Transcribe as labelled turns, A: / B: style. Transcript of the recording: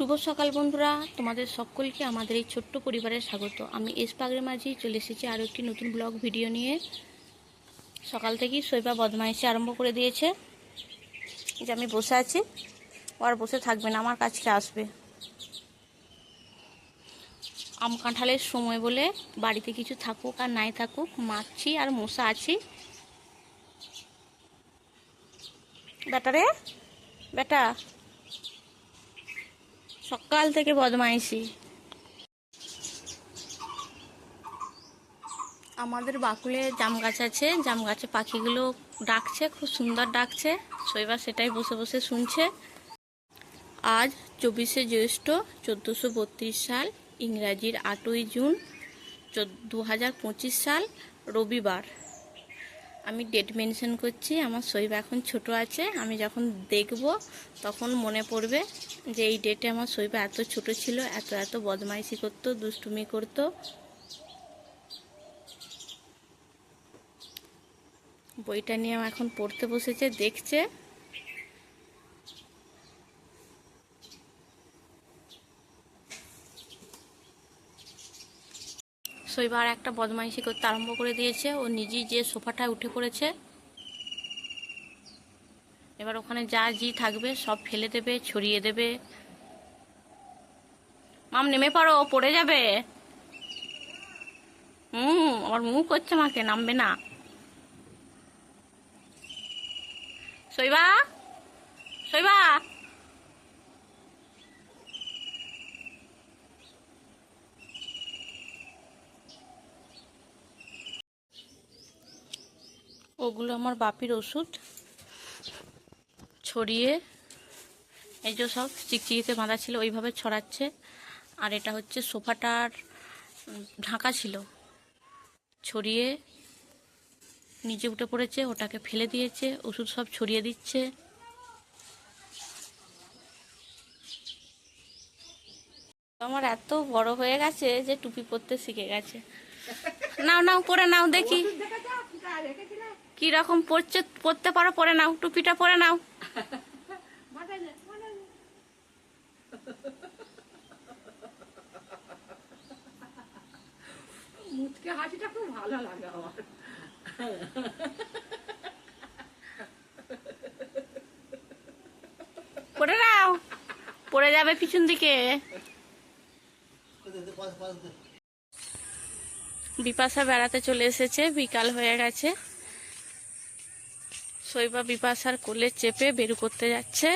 A: শুভ সকাল বন্ধুরা, তোমাদের সকলকে আমাদের এই ছোট্ট পরিবারে স্বাগত। আমি এস পাগড়ে মাঝি, চলে এসেছি আরও একটি নতুন ব্লগ ভিডিও নিয়ে। সকাল থেকেই শৈবা বদমাইশি আরম্ভ করে দিয়েছে যে আমি বসে আছি, ও আর বসে থাকবে না, আমার কাছকে আসবে। আম কাঁঠালের সময় বলে বাড়িতে কিছু থাকুক আর নাই থাকুক, মাছি আর মশা আছি। বেটা রে বেটা সকাল থেকে বদমাইশি। আমাদের বাকুলে জাম গাছ আছে, জাম গাছে পাখিগুলো ডাকছে, খুব সুন্দর ডাকছে। শৈবার সেটাই বসে বসে শুনছে। আজ চব্বিশে জ্যৈষ্ঠ চোদ্দোশো বত্রিশ সাল, ইংরাজির আটই জুন দু হাজার পঁচিশ সাল, রবিবার। আমি ডেট মেনশন করছি, আমার শৈব এখন ছোট আছে, আমি যখন দেখব তখন মনে পড়বে যে এই ডেটে আমার শৈব এত ছোট ছিল, এত এত বদমাইশি করতো, দুষ্টুমি করতো। বইটা নিয়ে এখন পড়তে বসেছে, দেখছে। শৈবার একটা বদমাইশি করতে আরম্ভ করে দিয়েছে। ও নিজেই যে সোফাটায় উঠে পড়েছে। এবার ওখানে যা জি থাকবে, সব ফেলে দেবে, ছড়িয়ে দেবে। মাম, নেমে পারো পড়ে যাবে। হুম আমার মুখ করছে মাকে, নামবে না। শৈবা শৈবা ওগুলো আমার বাপির ওষুধ। ছড়িয়ে এই যে সব চিকচিকিতে বাঁধা ছিল, ওইভাবে ছড়াচ্ছে। আর এটা হচ্ছে সোফাটার ঢাকা ছিল। ছড়িয়ে নিচে উঠে পড়েছে, ওটাকে ফেলে দিয়েছে, ওষুধ সব ছড়িয়ে দিচ্ছে। আমার এত বড় হয়ে গেছে যে টুপি পরতে শিখে গেছে। নাও নাও পরে নাও দেখি। কি রকম পড়ছে পড়তে পারো পরে নাও টুপিটা পরে নাও।
B: মুচকে হাসিটা খুব ভালো লাগে আমার।
A: পরে নাও পড়ে যাবে পিছন দিকে। বিপাশা বেড়াতে চলে এসেছে বিকাল হয়ে গেছে। শৈবা বিপাশার কোলে চেপে বেরু করতে যাচ্ছে।